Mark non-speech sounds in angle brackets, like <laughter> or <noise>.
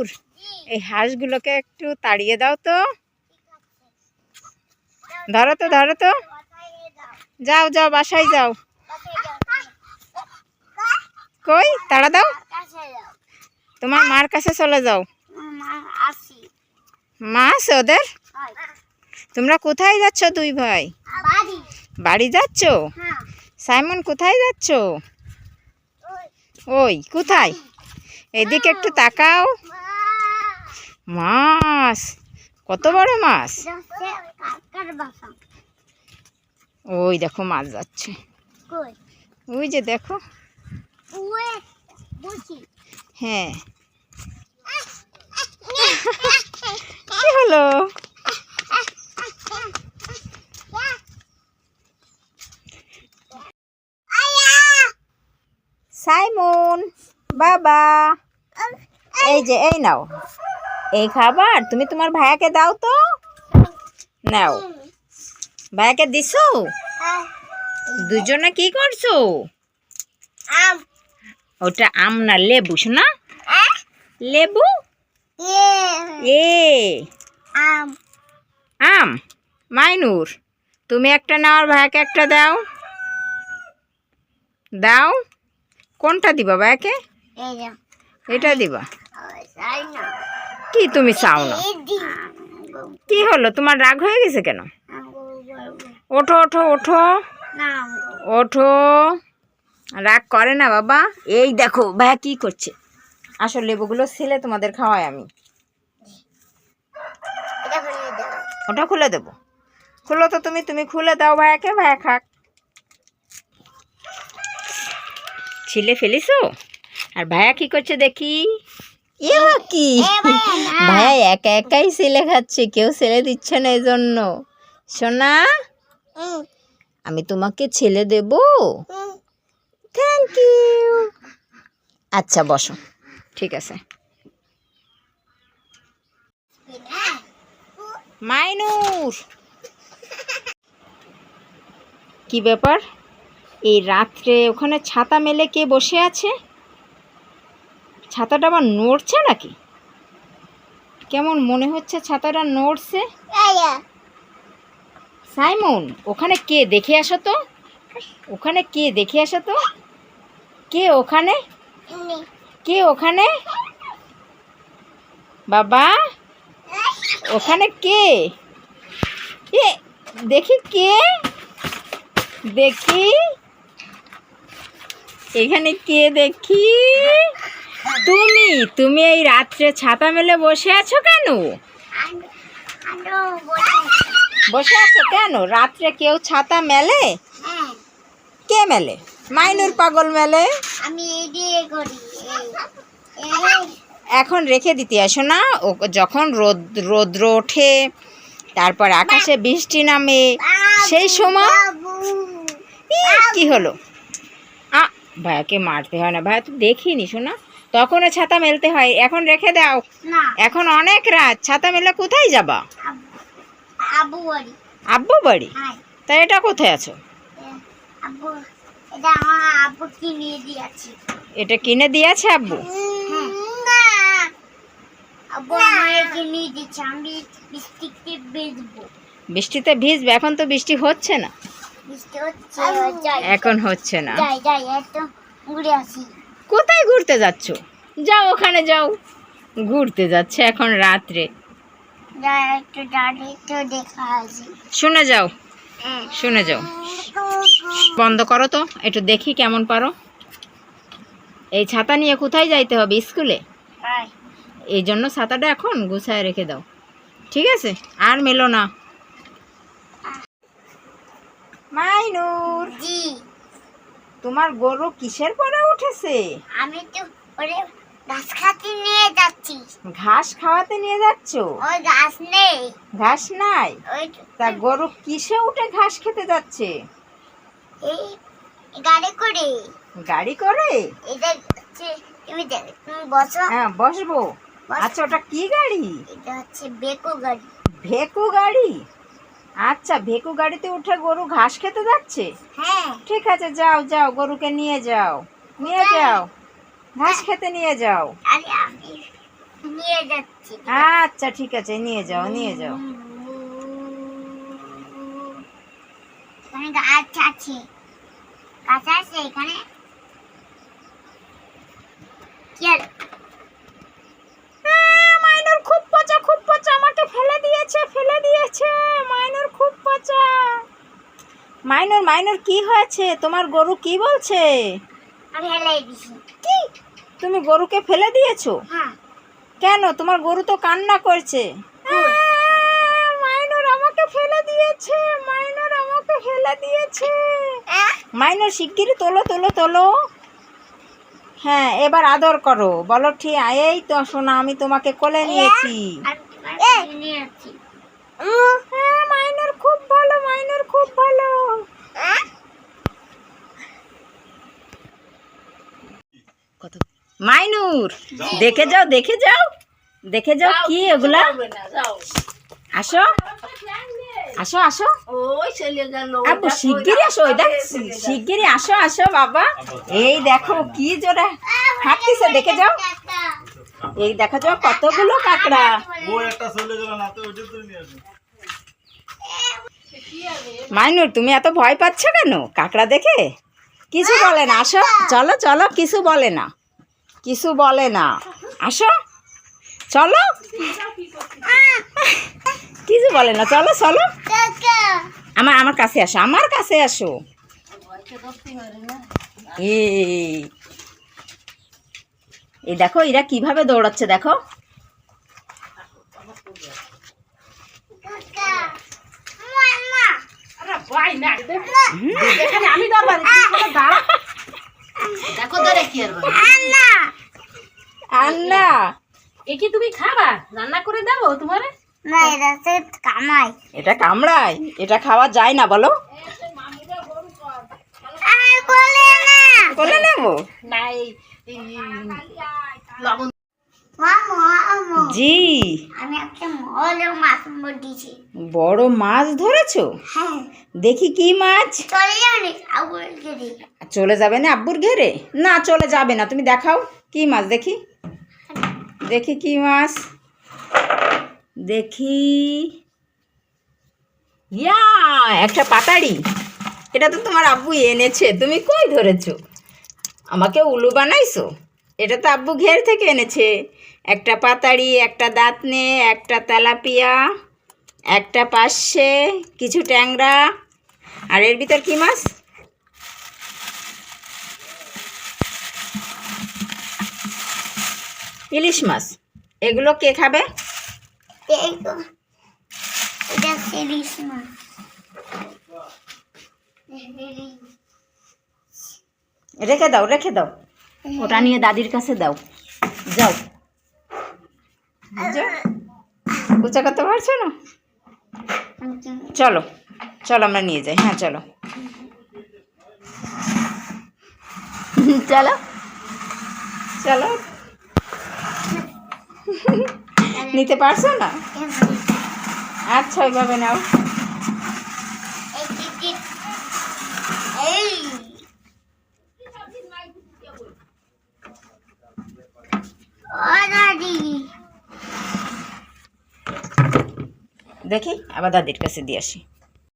মাইনুর এই হাঁসগুলোকে একটু তাড়িয়ে দাও তো। ধরো তো ধরো তো। যাও যাও বাসায় যাও। কই? তাড়া দাও। তোমার মার কাছে চলে যাও। মা আছে ওদের? তোমরা কোথায় যাচ্ছ দুই ভাই? বাড়ি যাচ্ছ? সাইমন কোথায় যাচ্ছ? ওই কোথায়? এদিকে একটু তাকাও। মাছ। কত বড় মাছ? ওই দেখো মাছ যাচ্ছে। ওই যে দেখো। হ্যাঁ। কি হলো? সাইমন, বাবা। এই যে, এই নাও। এই খাবার তুমি তোমার ভাইয়াকে দাও তো। নাও। ভাইয়াকে দিছো? দুজনে কি করছ? আম। ওটা আম না লেবু শোনা। লেবু? এ। আম। আম? মাইনুর তুমি একটা নাও আর ভাইয়াকে একটা দাও। দাও। কোনটা দিবা ভাইয়াকে? এটা দিবা। কি তুমি চাও না? কি হলো? তোমার রাগ হয়ে গেছে কেন? ওঠো ওঠো ওঠো। ওঠো। রাগ করে না বাবা। এই দেখো, ভাইয়া কি করছে? আসলে লেবুগুলো ছিলে তোমাদের খাওয়াই আমি। ওটা খুলে দেবো। খুলো তো তুমি তুমি খুলে দাও ভাইয়াকে, ভাইয়া খাক। ছিলে ফেলিছো? আর ভাইয়া কি করছে দেখি? এ কি ভাইয়া একা একাই ছিলে খাচ্ছে কেউ ছেলে দিচ্ছে না এই জন্য সোনা আমি তোমাকে ছেলে দেব। থ্যাংক ইউ আচ্ছা বসো। ঠিক আছে। মাইনুর কি ব্যাপার? এই রাত্রে ওখানে ছাতা মেলে কে বসে আছে? ছাতাটা আবার নড়ছে নাকি? কেমন মনে হচ্ছে ছাতাটা নড়ছে? সাইমন ওখানে কে? দেখে আসো তো। ওখানে কে? দেখে আসো তো। কে ওখানে? কে ওখানে? বাবা ওখানে কে? এ দেখি কে? দেখি। এখানে কে দেখি? তুমি তুমি এই রাত্রে ছাতা মেলে বসে আছো কেন? বসে আছো কেন? রাত্রে কেউ ছাতা মেলে? কে মেলে? মাইনুর পাগল মেলে? আমি এখন রেখে দিতে আসো না। ও যখন রোদ, রৌদ্র ওঠে, তারপর আকাশে বৃষ্টি নামে, সেই সময় কি হলো? আ, ভাইয়াকে মারতে হয় না। ভাইয়া তো দেখিনি, শোনা। তখনও ছাতা মেলতে হয় এখন রেখে দাও। এখন অনেক রাত ছাতা মেলে কোথায় যাবা? আবু আবু বাড়ি। আব্বু বাড়ি? হ্যাঁ। তা এটা কোথায় আছো? এটা কিনে দিয়েছে। এটা কিনে দিয়েছে আব্বু? বৃষ্টিতে ভিজবে এখন তো বৃষ্টি হচ্ছে না। বৃষ্টি হচ্ছে যাই। এখন হচ্ছে না। যাই যাই একটু ঘুরে আসি। কোথায় ঘুরতে যাচ্ছ? যাও ওখানে যাও। ঘুরতে যাচ্ছে এখন রাত্রে। শুনে যাও। শুনে যাও। বন্ধ করো তো একটু দেখি কেমন পারো। এই ছাতা নিয়ে কোথায় যাইতে হবে স্কুলে? বাই এই জন্য ছাতাটা এখন গুছায় রেখে দাও। ঠিক আছে? আর মেলো না। মাইনুর জি। তোমার গরু কিসের পরে উঠেছে? আমি তো ওরে ঘাস খাতে নিয়ে যাচ্ছি। ঘাস খাওয়াতে নিয়ে যাচ্ছ? ওই ঘাস নেই। ঘাস নাই? ওই তা গরু কিসে উঠে ঘাস খেতে যাচ্ছে? এই গাড়ি করে। গাড়ি করে? এটা তুমি তুমি বসো। হ্যাঁ বসবো। আচ্ছা ওটা কি গাড়ি? এটা হচ্ছে বেকো গাড়ি। ভেকু গাড়ি? আচ্ছা ভেকু গাড়িতে উঠে গরু ঘাস খেতে যাচ্ছে? হ্যাঁ। ঠিক আছে যাও যাও গরুকে নিয়ে যাও। নিয়ে যাও। ঘাস খেতে নিয়ে যাও। নিয়ে যাচ্ছি। আচ্ছা ঠিক আছে নিয়ে যাও নিয়ে যাও। গাছ আছে। গাছ আছে এখানে। কি মাইনুর খুব পচা খুব পচা। আমাকে ফেলে দিয়েছে ফেলে দিয়েছে। মাইনুর খুব পচা। মাইনুর মাইনুর কি হয়েছে? তোমার গরু কি বলছে? তুমি গরুকে ফেলে দিয়েছ? হ্যাঁ। কেন? তোমার গরু তো কান্না করছে। মাইনুর আমাকে ফেলে দিয়েছে। মাইনুর আমাকে ফেলে দিয়েছে। মাইনুর শিগগিরই তোলো তোলো তোলো। হ্যাঁ এবার আদর করো। বলো ঠিক এই তো শোনা আমি তোমাকে কোলে নিয়েছি আমি তোমার কাছে নিয়ে যাচ্ছি উম, হ্যাঁ মাইনুর খুব ভালো মাইনুর খুব ভালো আহ, মাইনুর দেখে যাও দেখে যাও দেখে যাও কি এগুলা। আসো। আসো আসো। ওই চলে গেল আপু শিগগিরই আসো ওই দেখ শিগগিরই আসো আসো বাবা। এই দেখো কি জোড়া। হাঁটতেছে দেখে যাও। এই দেখা যাও কতগুলো কাঁকড়া। ও একটা চলে গেল না তো ওইটা তুই নিয়ে আসো মাইনুর তুমি এত ভয় পাচ্ছ কেন? কাঁকড়া দেখে? কিছু বলে না আসো। চলো চলো কিছু বলে না। কিছু বলে না। আসো। চলো। কিছু বলে না। চলো চলো। আমার আমার কাছে আসো। আমার কাছে আসো। এই দেখো এরা কীভাবে দৌড়াচ্ছে দেখো। আমি দেখো ধরে কি আর বলে। আন্না। আন্না এ কি তুমি খাবা? রান্না করে দেবো তোমার। না, এটা হচ্ছে কামাই। এটা কামড়ায়? এটা খাওয়া যায় না বলো। নেব। জি। আমি একটা মাছ বড় মাছ ধরেছো? হ্যাঁ। দেখি কি মাছ। চলে যাবে চলে যাবে না আব্বুর ঘেরে? না চলে যাবে না। তুমি দেখাও কি মাছ দেখি। দেখি কি মাছ? দেখি। ইয়া, একটা পাতাড়ি। এটা তো তোমার আব্বু এনেছে। তুমি কই ধরেছো? আমাকে উলু বানাইছো? এটা তো আব্বু ঘের থেকে এনেছে। একটা পাতাড়ি, একটা দাঁতনে, একটা তেলাপিয়া, একটা পাশে, কিছু ট্যাংরা। আর এর ভিতর কি মাছ? ইলিশ মাছ। এগুলো কে খাবে? মাছ। রেখে দাও রেখে দাও। ওটা নিয়ে দাদির কাছে দাও। যাও। যাও। উঁচা করতে পারছ না? চলো চলো আমরা নিয়ে যাই। হ্যাঁ চলো। চলো। চলো। <laughs> নিতে পারছ না? আচ্ছা ওইভাবে নাও। এই। দেখি আবার দাদির কাছে দিয়ে আসি।